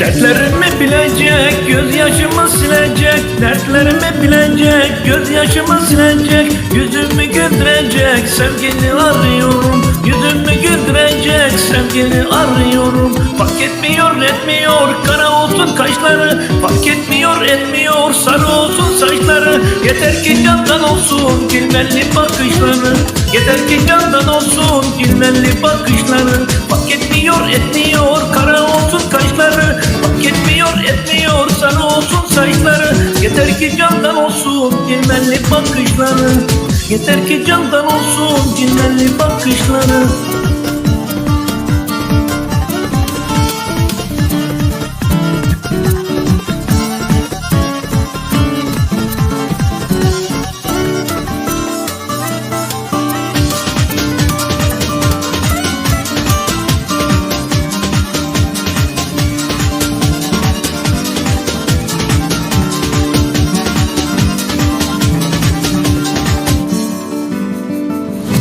Dertlerimi bilecek, gözyaşımı silecek. Dertlerimi bilecek, gözyaşımı silecek. Yüzümü güldürecek, sevgili arıyorum. Yüzümü güldürecek, sevgili arıyorum. Fark etmiyor, etmiyor, kara olsun kaşları. Fark etmiyor, etmiyor, sarı olsun saçları. Yeter ki candan olsun, gülmeli bakışları. Yeter ki candan olsun, gülmeli bakışları. Fark etmiyor, etmiyor, kara olsun kaşları Fark etmiyor etmiyor sarı olsun saçları Yeter ki candan olsun cilvelli bakışları. Yeter ki candan olsun cilvelli bakışları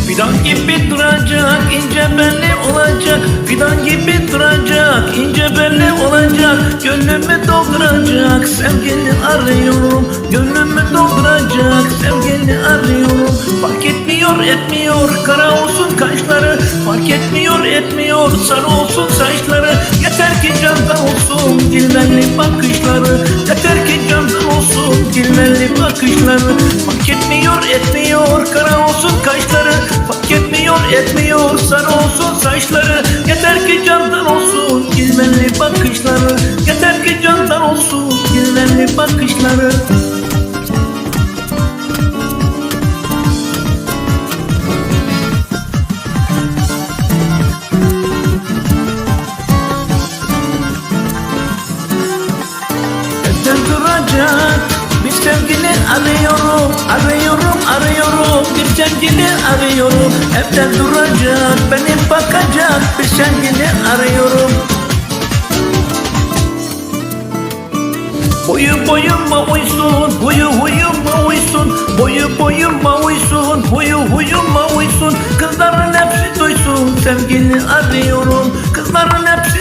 Fidan gibi duracak, ince belli olacak. Fidan gibi duracak, ince belli olacak. Gönlümü dolduracak, sevgili arıyorum. Gönlümü dolduracak, sevgili arıyorum. Fark etmiyor, etmiyor, kara olsun kaşları. Fark etmiyor, etmiyor, sarı olsun saçları. Yeter ki candan olsun, dilberli bakışları. Yeter ki candan olsun, dilberli bakışları. Fark etmiyor, etmiyor etmiyor sarı olsun saçları Yeter ki candan olsun gülmenli bakışları. Yeter ki candan olsun gülmenli bakışları sevgili arıyorum Arıyorum arıyorum. Bir sevgili arıyorum Evden duracak beni bakacak. Bir sevgili arıyorum. Boyu boyuma uysun, huyu huyuma uysun. Boyu boyuma uysun, huyu huyuma uysun. Kızların hepsi duysun, sevgili arıyorum. Kızların hepsi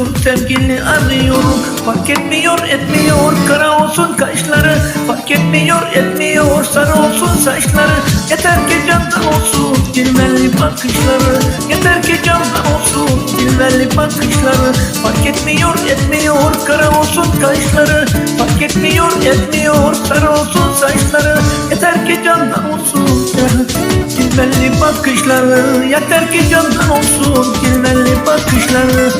duysun, sevgili arıyorum Fark etmiyor, etmiyor, kara olsun kaşları. Fark etmiyor, etmiyor, sarı olsun saçları. Yeter ki candan olsun, cilveli bakışları. Yeter ki candan olsun, cilveli bakışları. Fark etmiyor, etmiyor, kara olsun kaşları. Fark etmiyor, etmiyor, sarı olsun saçları. Yeter ki candan olsun, cilveli bakışları. Yeter ki candan olsun, cilveli bakışları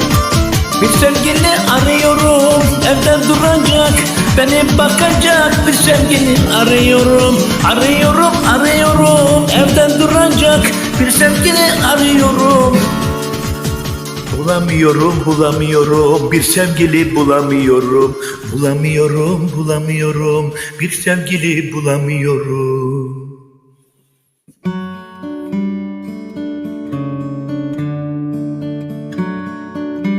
bir sevgili arıyorum evden duracak Beni bakacak. Bir sevgili arıyorum Arıyorum arıyorum evden duracak. Bir sevgili arıyorum. Bulamıyorum, bulamıyorum, bir sevgili bulamıyorum. Bulamıyorum, bulamıyorum, bir sevgili bulamıyorum.